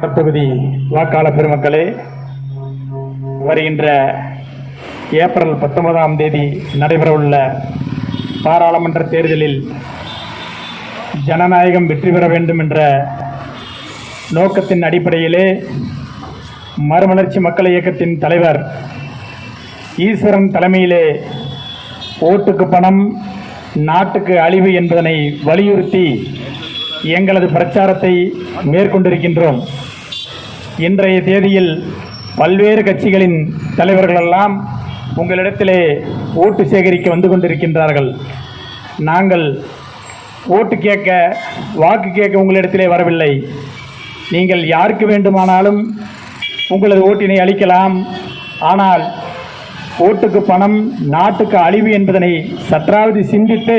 சட்டமன்ற தொகுதி வாக்காளர் பெருமக்களே வருகின்ற ஏப்ரல் பத்தொன்பதாம் தேதி நடைபெறவுள்ள பாராளுமன்ற தேர்தலில் ஜனநாயகம் வெற்றி பெற வேண்டும் என்ற நோக்கத்தின் அடிப்படையிலே மறுமலர்ச்சி மக்கள் இயக்கத்தின் தலைவர் ஈஸ்வரன் தலைமையிலே ஓட்டுக்கு பணம் நாட்டுக்கு அழிவு என்பதனை வலியுறுத்தி எங்களது பிரச்சாரத்தை மேற்கொண்டிருக்கின்றோம். இன்றைய தேதியில் பல்வேறு கட்சிகளின் தலைவர்களெல்லாம் உங்களிடத்திலே ஓட்டு சேகரிக்க வந்து கொண்டிருக்கின்றார்கள். நாங்கள் ஓட்டு கேட்க வாக்கு கேட்க உங்களிடத்திலே வரவில்லை. நீங்கள் யாருக்கு வேண்டுமானாலும் உங்களது ஓட்டினை அளிக்கலாம். ஆனால் ஓட்டுக்கு பணம் நாட்டுக்கு அழிவு என்பதனை சற்றாவது சிந்தித்து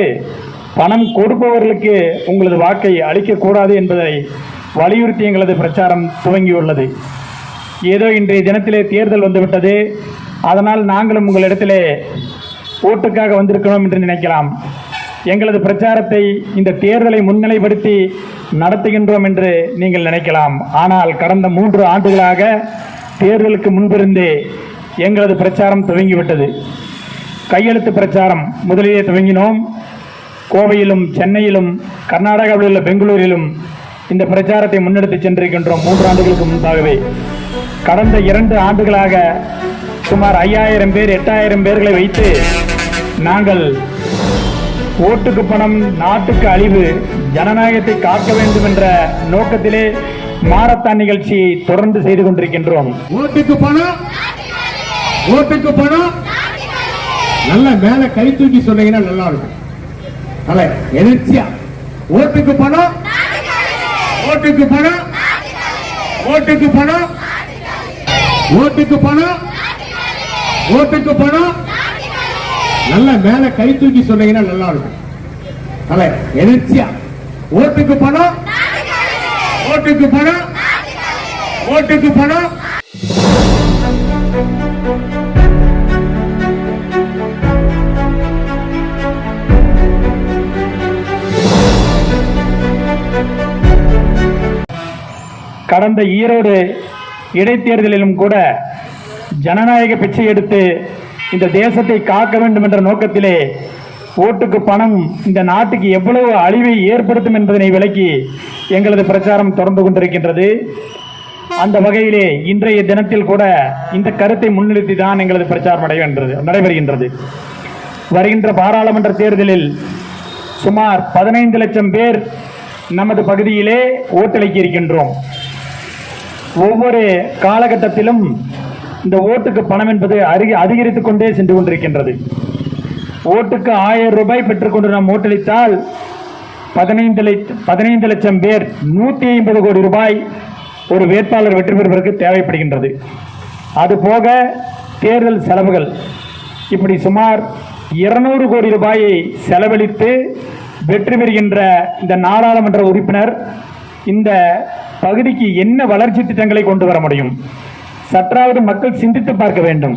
பணம் கொடுப்பவர்களுக்கு உங்களது வாக்கை அளிக்கக்கூடாது என்பதை வலியுறுத்தி எங்களது பிரச்சாரம் துவங்கியுள்ளது. ஏதோ இன்றைய தினத்திலே தேர்தல் வந்துவிட்டது. அதனால் நாங்களும் உங்களிடத்திலே ஓட்டுக்காக வந்திருக்கிறோம் என்று நினைக்கலாம். எங்களது பிரச்சாரத்தை இந்த தேர்தலை முன்னிலைப்படுத்தி நடத்துகின்றோம் என்று நீங்கள் நினைக்கலாம். ஆனால் கடந்த மூன்று ஆண்டுகளாக தேர்தலுக்கு முன்பிருந்தே எங்களது பிரச்சாரம் துவங்கிவிட்டது. கையெழுத்து பிரச்சாரம் முதலிலே துவங்கினோம். கோவையிலும் சென்னையிலும் கர்நாடகாவில் உள்ள பெங்களூரிலும் இந்த பிரச்சாரத்தை முன்னெடுத்து சென்றிருக்கின்றோம் மூன்று ஆண்டுகளுக்கு முன்பாகவே. கடந்த இரண்டு ஆண்டுகளாக சுமார் ஐயாயிரம் பேர் எட்டாயிரம் பேர்களை வைத்து நாங்கள் ஓட்டுக்கு பணம் நாட்டுக்கு அழிவு ஜனநாயகத்தை காக்க வேண்டும் என்ற நோக்கத்திலே மாரத்தான் நிகழ்ச்சியை தொடர்ந்து செய்து கொண்டிருக்கின்றோம். ஓட்டுக்கு பணம் ஓட்டுக்கு பணம் நல்ல மேல கை தூக்கி சொன்னீங்கன்னா நல்லா இருக்கும். அல்ல எதிர்ச்சியா? ஓட்டுக்கு பணம் ஓட்டுக்கு பணம். ஓட்டுக்கு பணம். ஓட்டுக்கு பணம். ஓட்டுக்கு பணம். நல்ல மேல கை தூக்கி சொன்னீங்கன்னா நல்லா இருக்கும். நல்ல எழுச்சியா ஓட்டுக்கு பணம். ஓட்டுக்கு பணம். ஓட்டுக்கு பணம். கடந்த ஈரோடு இடைத்தேர்தலிலும் கூட ஜனநாயக பிச்சை எடுத்து இந்த தேசத்தை காக்க வேண்டும் என்ற நோக்கத்திலே ஓட்டுக்கு பணம் இந்த நாட்டுக்கு எவ்வளவு அழிவை ஏற்படுத்தும் என்பதனை விளக்கி எங்களது பிரச்சாரம் தொடர்ந்து கொண்டிருக்கின்றது. அந்த வகையிலே இன்றைய தினத்தில் கூட இந்த கருத்தை முன்னிறுத்தி தான் எங்களது பிரச்சாரம் நடைபெறுகிறது நடைபெறுகின்றது. வருகின்ற பாராளுமன்ற தேர்தலில் சுமார் பதினைந்து லட்சம் பேர் நமது பகுதியிலே ஓட்டளிக்க இருக்கின்றோம். ஒவ்வொரு காலகட்டத்திலும் இந்த ஓட்டுக்கு பணம் என்பது அருகி அதிகரித்துக் கொண்டே சென்று கொண்டிருக்கின்றது. ஓட்டுக்கு ஆயிரம் ரூபாய் பெற்றுக்கொண்டு நாம் ஓட்டளித்தால் பதினைந்து லட்ச பதினைந்து லட்சம் பேர் நூற்றி ஐம்பது கோடி ரூபாய் ஒரு வேட்பாளர் வெற்றி பெறுவதற்கு தேவைப்படுகின்றது. அதுபோக தேர்தல் செலவுகள். இப்படி சுமார் இருநூறு கோடி ரூபாயை செலவழித்து வெற்றி பெறுகின்ற இந்த நாடாளுமன்ற உறுப்பினர் இந்த பகுதிக்கு என்ன வளர்ச்சி திட்டங்களை கொண்டு வர முடியும்? சற்றாவது மக்கள் சிந்தித்து பார்க்க வேண்டும்.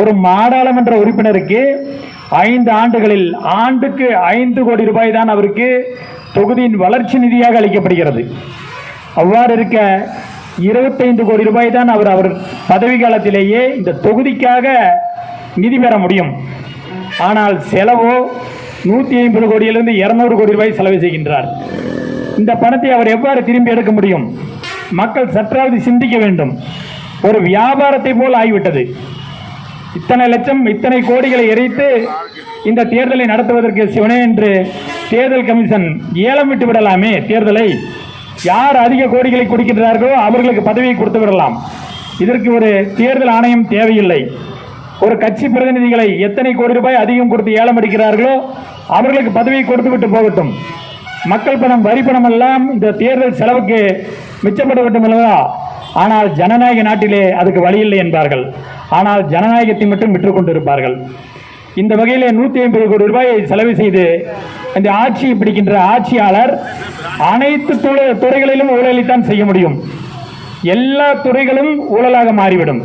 ஒரு மாடாளுமன்ற உறுப்பினருக்கு ஐந்து ஆண்டுகளில் ஆண்டுக்கு ஐந்து கோடி ரூபாய் தான் அவருக்கு தொகுதியின் வளர்ச்சி நிதியாக அளிக்கப்படுகிறது. அவ்வாறு இருக்க இருபத்தைந்து கோடி ரூபாய் தான் அவர் அவர் பதவி காலத்திலேயே இந்த தொகுதிக்காக நிதி பெற முடியும். ஆனால் செலவோ நூற்றி ஐம்பது கோடியிலிருந்து இருநூறு கோடி ரூபாய் செலவு செய்கின்றார். இந்த பணத்தை அவர் எவ்வாறு திரும்பி எடுக்க முடியும்? மக்கள் சற்றாவது சிந்திக்க வேண்டும். ஒரு வியாபாரத்தை போல் ஆகிவிட்டது. இத்தனை லட்சம் இத்தனை கோடிகளை எரித்து இந்த தேர்தலை நடத்துவதற்கு சிவனே என்று தேர்தல் கமிஷன் ஏலம் விட்டு விடலாமே? தேர்தலை யார் அதிக கோடிகளை கொடுக்கின்றார்களோ அவர்களுக்கு பதவியை கொடுத்து விடலாம். இதற்கு ஒரு தேர்தல் ஆணையம் தேவையில்லை. ஒரு கட்சி பிரதிநிதிகளை எத்தனை கோடி ரூபாய் அதிகம் கொடுத்து ஏலம் அடிக்கிறார்களோ அவர்களுக்கு பதவியை கொடுத்து விட்டு போகட்டும். மக்கள் பணம் வரி பணம் எல்லாம் இந்த தேர்தல் செலவுக்கு மிச்சப்பட வேண்டும் அல்லவா ஆனால் ஜனநாயக நாட்டிலே அதுக்கு வழி இல்லை என்பார்கள். ஆனால் ஜனநாயகத்தை மட்டும் விற்றுக்கொண்டிருப்பார்கள் இந்த வகையில் நூற்றி ஐம்பது கோடி ரூபாயை செலவு செய்து இந்த ஆட்சியை பிடிக்கின்ற ஆட்சியாளர் அனைத்து துறைகளிலும் ஊழலைத்தான் செய்ய முடியும். எல்லா துறைகளும் ஊழலாக மாறிவிடும்.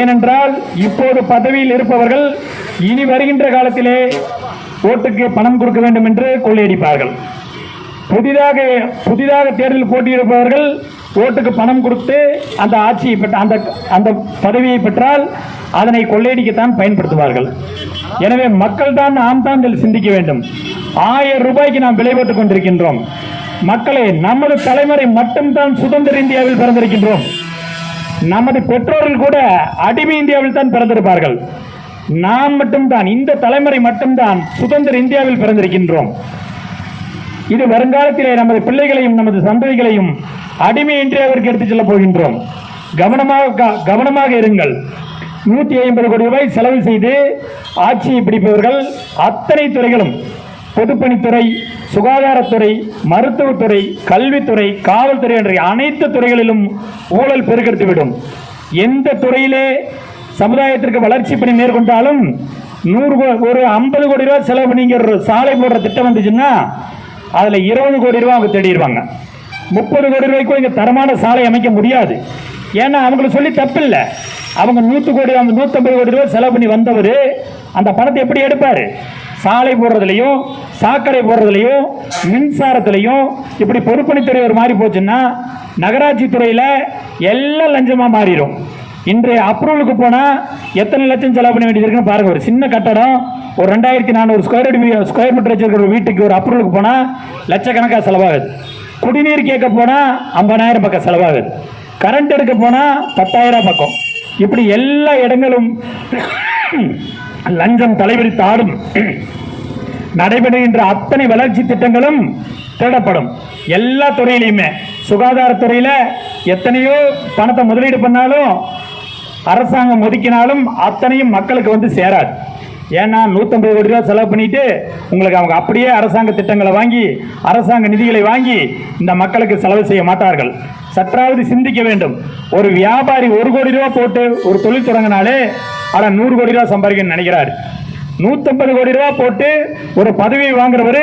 ஏனென்றால் இப்போது பதவியில் இருப்பவர்கள் இனி வருகின்ற காலத்திலே ஓட்டுக்கு பணம் கொடுக்க வேண்டும் என்று கொள்ளையடிப்பார்கள். புதிதாக புதிதாக தேர்தலில் போட்டியிடுபவர்கள் ஓட்டுக்கு பணம் கொடுத்து அந்த ஆட்சியை பெற்ற அந்த அந்த பதவியை பெற்றால் அதனை கொள்ளையடிக்கத்தான் பயன்படுத்துவார்கள். எனவே மக்கள் தான் நாம் தான் இதில் சிந்திக்க வேண்டும். ஆயிரம் ரூபாய்க்கு நாம் விலை போட்டுக் கொண்டிருக்கின்றோம். மக்களே நமது தலைமுறை மட்டும்தான் சுதந்திர இந்தியாவில் பிறந்திருக்கின்றோம். நமது பெற்றோர்கள் கூட அடிமை இந்தியாவில் தான் பிறந்திருப்பார்கள். நாம் மட்டும்தான் இந்த தலைமுறை மட்டும்தான் சுதந்திர இந்தியாவில் பிறந்திருக்கின்றோம். இது வருங்காலத்திலே நமது பிள்ளைகளையும் நமது சந்ததிகளையும் அடிமையின்றி அவருக்கு எடுத்துச் செல்லப் போகின்றோம். கவனமாக கவனமாக இருங்கள். நூத்தி ஐம்பது கோடி ரூபாய் செலவு செய்து ஆட்சியை பிடிப்பவர்கள் அத்தனை துறைகளும். பொதுப்பணித்துறை சுகாதாரத்துறை மருத்துவத்துறை கல்வித்துறை காவல்துறை என்ற அனைத்து துறைகளிலும் ஊழல் பெருக்கெடுத்து விடும். எந்த துறையிலே சமுதாயத்திற்கு வளர்ச்சி பணி மேற்கொண்டாலும் நூறு கோ- ஒரு ஐம்பது கோடி ரூபாய் செலவு பண்ணி ஒரு சாலை போடுற திட்டம் வந்துச்சுன்னா அதுல இருபது கோடி ரூபாய் அவங்க தேடிடுவாங்க முப்பது கோடி ரூபாய்க்கும் இங்க தரமான சாலை அமைக்க முடியாது. ஏன்னா அவங்களுக்கு சொல்லி தப்பில்லை. அவங்க நூற்று கோடி அந்த நூற்றம்பது கோடி ரூபாய் செலவு பண்ணி வந்தவர் அந்த பணத்தை எப்படி எடுப்பார்? சாலை போடுறதுலையும் சாக்கடை போடுறதுலையும் மின்சாரத்துலையும் இப்படி பொறுப்பணித்துறை ஒரு மாதிரி போச்சுன்னா நகராட்சி துறையில் எல்லாம் லஞ்சமாக மாறிடும் இன்றைய அப்ரூவலுக்கு போனால் எத்தனை லட்சம் செலவு பண்ண வேண்டியது இருக்குன்னு பாருங்க. ஒரு சின்ன கட்டடம் ஒரு ரெண்டாயிரத்தி நானூறு ஸ்கொயர் அடி ஸ்கொயர் மீட்டர் வச்சிருக்கிற ஒரு வீட்டுக்கு ஒரு அப்ரூவலுக்கு போனால் லட்சக்கணக்காக செலவாகுது. குடிநீர் கேட்க போனால் ஐம்பதாயிரம் பக்கம் செலவாகுது. கரண்ட் எடுக்க போனால் பத்தாயிரம் பக்கம். இப்படி எல்லா இடங்களும் லஞ்சம் தலைவிரித்து ஆடும். நடைபெறுகின்ற அத்தனை வளர்ச்சி திட்டங்களும் தேடப்படும். எல்லா துறையிலையுமே சுகாதாரத்துறையில் எத்தனையோ பணத்தை முதலீடு பண்ணாலும் அரசாங்கம் ஒதுக்கினாலும் அத்தனையும் மக்களுக்கு வந்து சேராது. ஏன்னா நூற்றம்பது கோடி ரூபா செலவு பண்ணிட்டு உங்களுக்கு அவங்க அப்படியே அரசாங்க திட்டங்களை வாங்கி அரசாங்க நிதிகளை வாங்கி இந்த மக்களுக்கு செலவு செய்ய மாட்டார்கள். சற்றாவது சிந்திக்க வேண்டும். ஒரு வியாபாரி ஒரு கோடி ரூபா போட்டு ஒரு தொழில் தொடங்கினாலே ஆனால் நூறு கோடி ரூபா சம்பாதிக்கணும்னு நினைக்கிறார். நூற்றம்பது கோடி ரூபா போட்டு ஒரு பதவியை வாங்குறவர்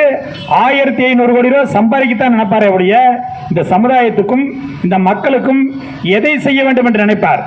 ஆயிரத்தி ஐநூறு கோடி ரூபா சம்பாதிக்கத்தான் நினைப்பார் அவருடைய இந்த சமுதாயத்துக்கும் இந்த மக்களுக்கும் எதை செய்ய வேண்டும் என்று நினைப்பார்?